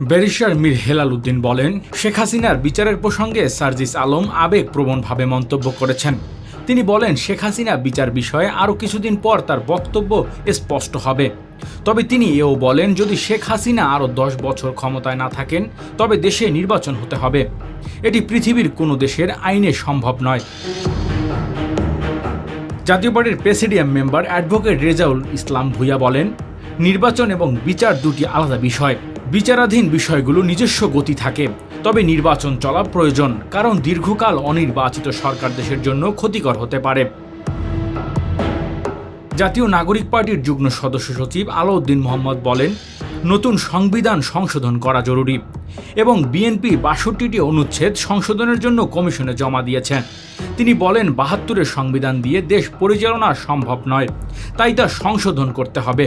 Barrister Mir Helal Uddin বলেন, শেখ হাসিনার বিচারের প্রসঙ্গে সার্জিস আলম আবেগপ্রবণভাবে মন্তব্য করেছেন। তিনি বলেন, শেখ হাসিনা বিচার বিষয়ে আরও কিছুদিন পর তার বক্তব্য স্পষ্ট হবে। তবে তিনি এও বলেন, যদি শেখ হাসিনা আরও দশ বছর ক্ষমতায় না থাকেন, তবে দেশে নির্বাচন হতে হবে। এটি পৃথিবীর কোনো দেশের আইনে সম্ভব নয়। জাতীয় পার্টির presidium member advocate Rezaul Islam Bhuiyan বলেন, নির্বাচন এবং বিচার দুটি আলাদা বিষয়। বিচারাধীন বিষয়গুলো নিজস্ব গতি থাকে। তবে নির্বাচন চলা প্রয়োজন, কারণ দীর্ঘকাল অনির্বাচিত সরকার দেশের জন্য ক্ষতিকর হতে পারে। জাতীয় নাগরিক পার্টির যুগ্ম সদস্য সচিব আলাউদ্দিন মোহাম্মদ বলেন, নতুন সংবিধান সংশোধন করা জরুরি এবং বিএনপি বাষট্টিটি অনুচ্ছেদ সংশোধনের জন্য কমিশনে জমা দিয়েছেন তিনি বলেন, বাহাত্তরের সংবিধান দিয়ে দেশ পরিচালনা সম্ভব নয়, তাই তা সংশোধন করতে হবে।